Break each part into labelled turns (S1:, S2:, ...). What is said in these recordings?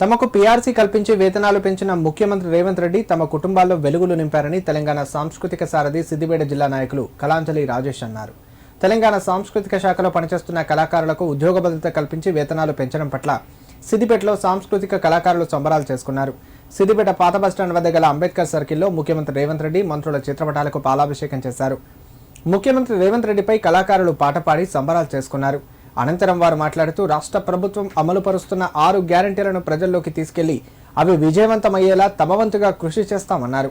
S1: తమకు పీఆర్సీ కల్పించి వేతనాలు పెంచిన ముఖ్యమంత్రి రేవంత్ రెడ్డి తమ కుటుంబాల్లో వెలుగులు నింపారని తెలంగాణ సాంస్కృతిక సారథి సిద్దిపేట జిల్లా నాయకులు కళాంజలి రాజేష్ అన్నారు. తెలంగాణ సాంస్కృతిక శాఖలో పనిచేస్తున్న కళాకారులకు ఉద్యోగ భద్రత కల్పించి వేతనాలు పెంచడం పట్ల సిద్దిపేటలో సాంస్కృతిక కళాకారులు సంబరాలు చేసుకున్నారు. సిద్దిపేట పాత బస్టాండ్ వద్ద గల అంబేద్కర్ సర్కిల్లో ముఖ్యమంత్రి రేవంత్ రెడ్డి మంత్రుల చిత్రపటాలకు పాలాభిషేకం చేశారు. ముఖ్యమంత్రి రేవంత్ రెడ్డిపై కళాకారులు పాట పాడి సంబరాలు చేసుకున్నారు. అనంతరం వారు మాట్లాడుతూ రాష్ట్ర ప్రభుత్వం అమలు పరుస్తున్న ఆరు గ్యారంటీలను ప్రజల్లోకి తీసుకెళ్ళి అవి విజయవంతమయ్యేలా తమ వంతుగా కృషి చేస్తామన్నారు.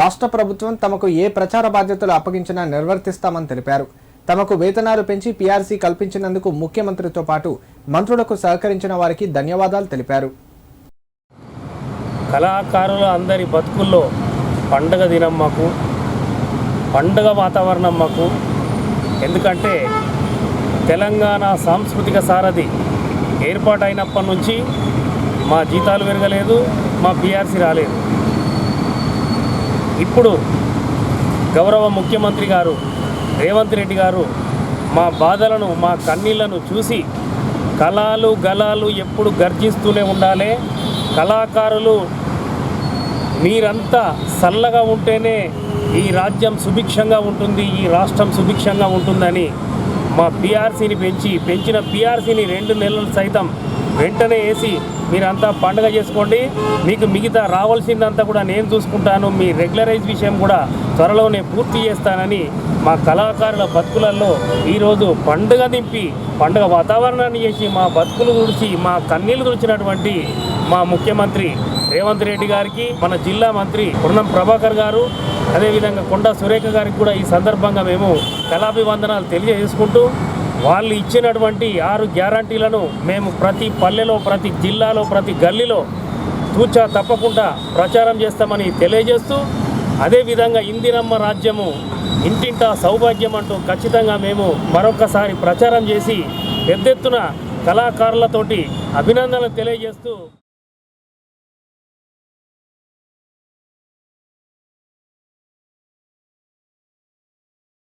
S1: రాష్ట్ర ప్రభుత్వం తమకు ఏ ప్రచార బాధ్యతలు అప్పగించినా నిర్వర్తిస్తామని తెలిపారు. తమకు వేతనాలు పెంచి పీఆర్సీ కల్పించినందుకు ముఖ్యమంత్రితో పాటు మంత్రులకు సహకరించిన వారికి ధన్యవాదాలు తెలిపారు.
S2: కళాకారులు అందరి బతుకుల్లో పండగ దినం మాకు పండగ వాతావరణం మాకు ఎందుకంటే తెలంగాణ సాంస్కృతిక సారథి ఏర్పాటైనప్పటి నుంచి మా జీతాలు పెరగలేదు మా పిఆర్సీ రాలేదు. ఇప్పుడు గౌరవ ముఖ్యమంత్రి గారు రేవంత్ రెడ్డి గారు మా బాధలను మా కన్నీళ్ళను చూసి కళాలు గలాలు ఎప్పుడు గర్జిస్తూనే ఉండాలి. కళాకారులు మీరంతా చల్లగా ఉంటేనే ఈ రాజ్యం సుభిక్షంగా ఉంటుంది ఈ రాష్ట్రం సుభిక్షంగా ఉంటుందని మా పిఆర్సీని పెంచి పెంచిన పిఆర్సీని రెండు నెలలు సైతం వెంటనే వేసి మీరంతా పండుగ చేసుకోండి. మీకు మిగతా రావాల్సిందంతా కూడా నేను చూసుకుంటాను. మీ రెగ్యులరైజ్ విషయం కూడా త్వరలోనే పూర్తి చేస్తానని మా కళాకారుల బతుకులలో ఈరోజు పండుగ దింపి పండుగ వాతావరణాన్ని చేసి మా బతుకులు తుడిచి మా కన్నీళ్ళు తుడిచినటువంటి మా ముఖ్యమంత్రి రేవంత్ రెడ్డి గారికి మన జిల్లా మంత్రి పుర్ణం ప్రభాకర్ గారు అదేవిధంగా కొండ సురేఖ గారికి కూడా ఈ సందర్భంగా మేము కళాభివందనాలు తెలియజేసుకుంటూ వాళ్ళు ఇచ్చినటువంటి ఆరు గ్యారంటీలను మేము ప్రతి పల్లెలో ప్రతి జిల్లాలో ప్రతి గల్లీలో తూచా తప్పకుండా ప్రచారం చేస్తామని తెలియజేస్తూ అదేవిధంగా ఇందిరమ్మ రాజ్యము ఇంటింటా సౌభాగ్యం అంటూ ఖచ్చితంగా మేము మరొకసారి ప్రచారం చేసి పెద్దెత్తున కళాకారులతోటి అభినందనలు తెలియజేస్తూ